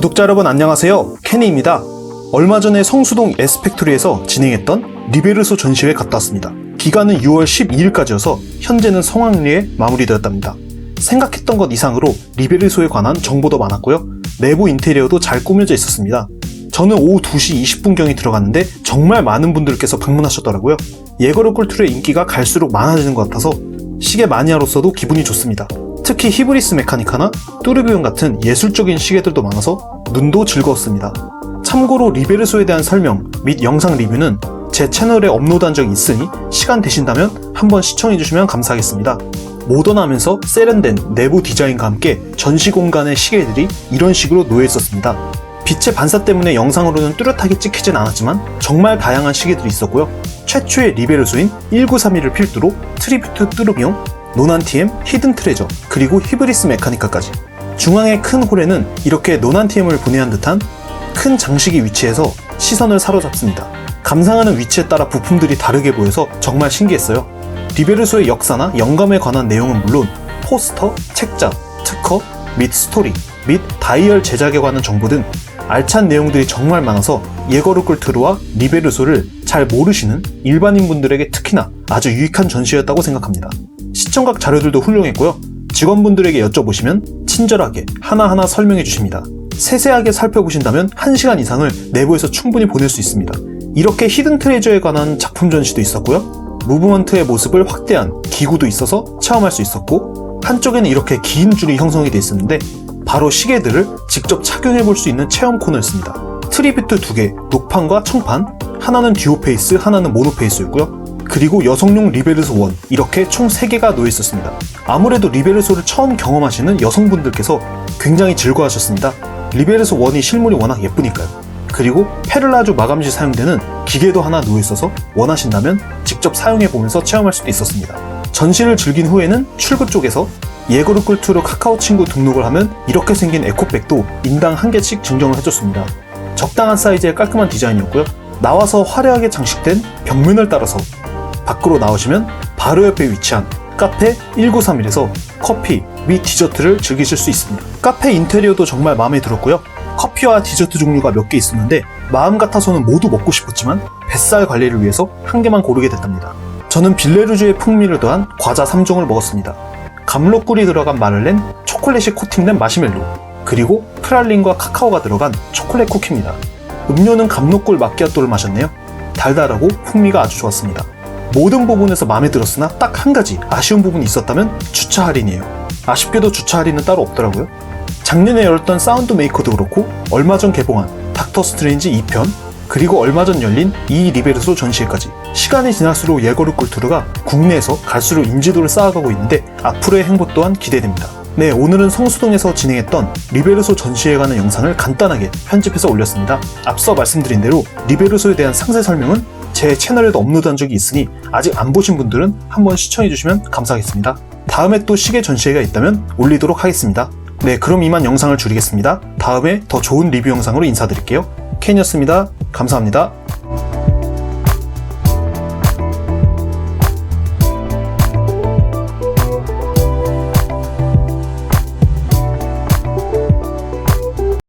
구독자 여러분 안녕하세요. 케니입니다. 얼마 전에 성수동 S팩토리에서 진행했던 리베르소 전시회 갔다 왔습니다. 기간은 6월 12일까지여서 현재는 성황리에 마무리되었답니다. 생각했던 것 이상으로 리베르소에 관한 정보도 많았고요. 내부 인테리어도 잘 꾸며져 있었습니다. 저는 오후 2시 20분경에 들어갔는데 정말 많은 분들께서 방문하셨더라고요. 예거르 꿀툴의 인기가 갈수록 많아지는 것 같아서 시계 마니아로서도 기분이 좋습니다. 특히 히브리스 메카니카나 뚜르비온 같은 예술적인 시계들도 많아서 눈도 즐거웠습니다. 참고로 리베르소에 대한 설명 및 영상 리뷰는 제 채널에 업로드한 적이 있으니 시간 되신다면 한번 시청해주시면 감사하겠습니다. 모던하면서 세련된 내부 디자인과 함께 전시 공간의 시계들이 이런 식으로 놓여 있었습니다. 빛의 반사 때문에 영상으로는 뚜렷하게 찍히진 않았지만 정말 다양한 시계들이 있었고요. 최초의 리베르소인 1931을 필두로 트리뷰트 뚜르비옹, 노난티엠, 히든 트레저, 그리고 히브리스 메카니카까지. 중앙의 큰 홀에는 이렇게 노난티엠을 분해한 듯한 큰 장식이 위치해서 시선을 사로잡습니다. 감상하는 위치에 따라 부품들이 다르게 보여서 정말 신기했어요. 리베르소의 역사나 영감에 관한 내용은 물론 포스터, 책자, 특허, 및 스토리, 및 다이얼 제작에 관한 정보 등 알찬 내용들이 정말 많아서 예거르 꿀트르와 리베르소를 잘 모르시는 일반인 분들에게 특히나 아주 유익한 전시였다고 생각합니다. 시청각 자료들도 훌륭했고요. 직원분들에게 여쭤보시면 친절하게 하나하나 설명해 주십니다. 세세하게 살펴보신다면 1시간 이상을 내부에서 충분히 보낼 수 있습니다. 이렇게 히든 트레저에 관한 작품 전시도 있었고요. 무브먼트의 모습을 확대한 기구도 있어서 체험할 수 있었고 한쪽에는 이렇게 긴 줄이 형성이 되어 있었는데 바로 시계들을 직접 착용해 볼 수 있는 체험 코너였습니다. 트리뷰트 두 개, 녹판과 청판, 하나는 듀오 페이스, 하나는 모노 페이스였고요. 그리고 여성용 리베르소 원 이렇게 총 3개가 놓여 있었습니다. 아무래도 리베르소를 처음 경험하시는 여성분들께서 굉장히 즐거워하셨습니다. 리베르소 원이 실물이 워낙 예쁘니까요. 그리고 페를라주 마감 시 사용되는 기계도 하나 놓여 있어서 원하신다면 직접 사용해 보면서 체험할 수도 있었습니다. 전시를 즐긴 후에는 출구 쪽에서 예거르 꿀투로 카카오 친구 등록을 하면 이렇게 생긴 에코백도 인당 한 개씩 증정을 해줬습니다. 적당한 사이즈의 깔끔한 디자인이었고요. 나와서 화려하게 장식된 벽면을 따라서 밖으로 나오시면 바로 옆에 위치한 카페 1931에서 커피 및 디저트를 즐기실 수 있습니다. 카페 인테리어도 정말 마음에 들었고요. 커피와 디저트 종류가 몇 개 있었는데 마음 같아서는 모두 먹고 싶었지만 뱃살 관리를 위해서 한 개만 고르게 됐답니다. 저는 빌레르주의 풍미를 더한 과자 3종을 먹었습니다. 감로 꿀이 들어간 마를렌, 초콜릿이 코팅된 마시멜로, 그리고 프랄린과 카카오가 들어간 초콜릿 쿠키입니다. 음료는 감로꿀 마끼아또를 마셨네요. 달달하고 풍미가 아주 좋았습니다. 모든 부분에서 마음에 들었으나 딱 한 가지 아쉬운 부분이 있었다면 주차 할인이에요. 아쉽게도 주차 할인은 따로 없더라고요. 작년에 열었던 사운드 메이커도 그렇고 얼마 전 개봉한 닥터 스트레인지 2편 그리고 얼마 전 열린 이 리베르소 전시회까지 시간이 지날수록 예거르 꿀투르가 국내에서 갈수록 인지도를 쌓아가고 있는데 앞으로의 행보 또한 기대됩니다. 네, 오늘은 성수동에서 진행했던 리베르소 전시회에 관한 영상을 간단하게 편집해서 올렸습니다. 앞서 말씀드린 대로 리베르소에 대한 상세 설명은 제 채널에도 업로드한 적이 있으니 아직 안 보신 분들은 한번 시청해주시면 감사하겠습니다. 다음에 또 시계 전시회가 있다면 올리도록 하겠습니다. 네, 그럼 이만 영상을 줄이겠습니다. 다음에 더 좋은 리뷰 영상으로 인사드릴게요. 켄이었습니다. 감사합니다.